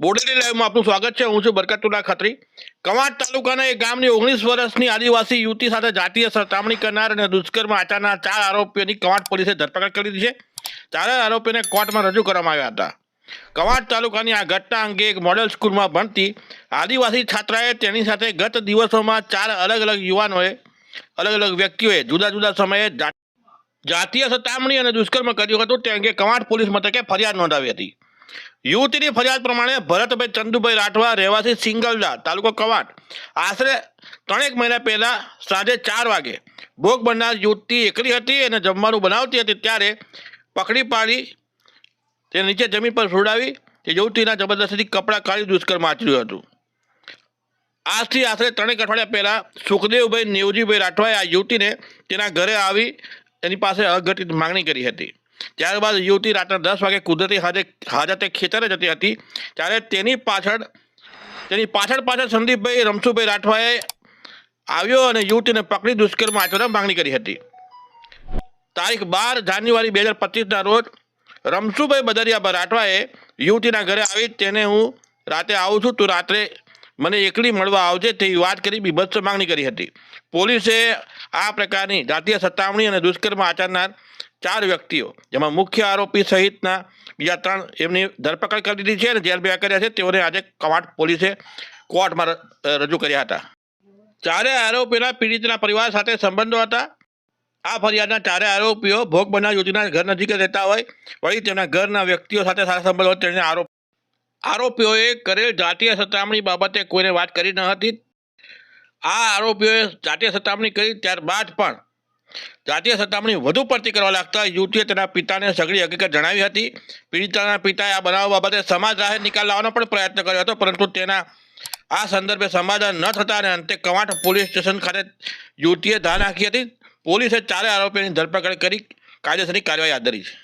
બોડેલી લાઈવમાં આપનું સ્વાગત છે. હું છું બરકતુલ્લા ખત્રી. કવાંટ તાલુકાના એક ગામની ઓગણીસ વર્ષની આદિવાસી યુવતી સાથે જાતીય સતામણી કરનાર અને દુષ્કર્મ આચરનાર ચાર આરોપીઓની કવાંટ પોલીસે ધરપકડ કરી છે. ચારે આરોપીને કોર્ટમાં રજૂ કરવામાં આવ્યા હતા. કવાંટ તાલુકાની આ ઘટના અંગે એક મોડેલ સ્કૂલમાં ભણતી આદિવાસી છાત્રાએ તેની સાથે ગત દિવસોમાં ચાર અલગ અલગ યુવાનોએ, અલગ અલગ વ્યક્તિઓએ જુદા જુદા સમયે જાતીય સતામણી અને દુષ્કર્મ કર્યું હતું. તે અંગે કવાંટ પોલીસ મથકે ફરિયાદ નોંધાવી હતી. યુવતીની ફરિયાદ પ્રમાણે ભરતભાઈ ચંદુભાઈ રાઠવા રહેવાસી સિંગલદા, તાલુકો કવાટ. આશરે ત્રણેક મહિના પહેલા સાંજે ચાર વાગે ભોગ બનનાર યુવતી એકલી હતી અને જમવાનું બનાવતી હતી. ત્યારે પકડી પાડી, તે નીચે જમીન પર સુડાવી, તે યુવતીના જબરદસ્તીથી કપડાં કાઢી દુષ્કર્મ આચર્યું હતું. આજથી આશરે ત્રણેક અઠવાડિયા પહેલાં સુખદેવભાઈ નેવજીભાઈ રાઠવાએ આ યુવતીને તેના ઘરે આવી એની પાસે અઘટિત માંગણી કરી હતી. ત્યારબાદ યુવતી રાત્રે દસ વાગે કુદરતી હાજે હાજતે ખેતરે જતી હતી. ત્યારે તેની પાછળ તેની પાછળ પાછળ સંદીપભાઈ રમસુભાઈ રાઠવાએ આવ્યો અને યુવતીને પકડી દુષ્કર્મ આચરવા માંગણી કરી હતી. તારીખ બાર જાન્યુઆરી બે હજાર પચીસના રોજ રમસુભાઈ બદરિયા રાઠવાએ યુવતીના ઘરે આવી તેને હું રાતે આવું છું, તું રાત્રે મને એકલી મળવા આવજે, તેવી વાત કરી, બીભત્સ માંગણી કરી હતી. પોલીસે આ પ્રકારની જાતીય સતામણી અને દુષ્કર્મ આચરનાર ચાર વ્યક્તિઓ, જેમાં મુખ્ય આરોપી સહિતના બીજા ત્રણ એમની ધરપકડ કરી દીધી છે અને જેલ ભેગા કર્યા છે. તેઓને આજે કવાટ પોલીસે કોર્ટમાં રજૂ કર્યા હતા. ચારે આરોપીના પીડિતના પરિવાર સાથે સંબંધો હતા. આ ફરિયાદના ચારે આરોપીઓ ભોગ બનાવ યોજના ઘર નજીક રહેતા હોય. વળી તેમના ઘરના વ્યક્તિઓ સાથે સારા સંબંધો તેને આરોપ, આરોપીઓએ કરેલ જાતીય સતામણી બાબતે કોઈને વાત કરી ન હતી. આ આરોપીઓએ જાતીય સતામણી કરી ત્યારબાદ પણ જાતીય સતામણી વધુ પડતી કરવા લાગતા યુવતીએ તેના પિતાને સઘળી હકીકત જણાવી હતી. પીડિતાના પિતાએ આ બનાવ બાબતે સમાજ રાહે નિકાલ લાવવાનો પણ પ્રયત્ન કર્યો હતો, પરંતુ તેના આ સંદર્ભે સમાધાન ન થતા અને અંતે કવાંટ પોલીસ સ્ટેશન ખાતે યુવતીએ ધા નાખી હતી. પોલીસે ચારે આરોપીઓની ધરપકડ કરી કાયદેસરની કાર્યવાહી હાથ ધરી છે.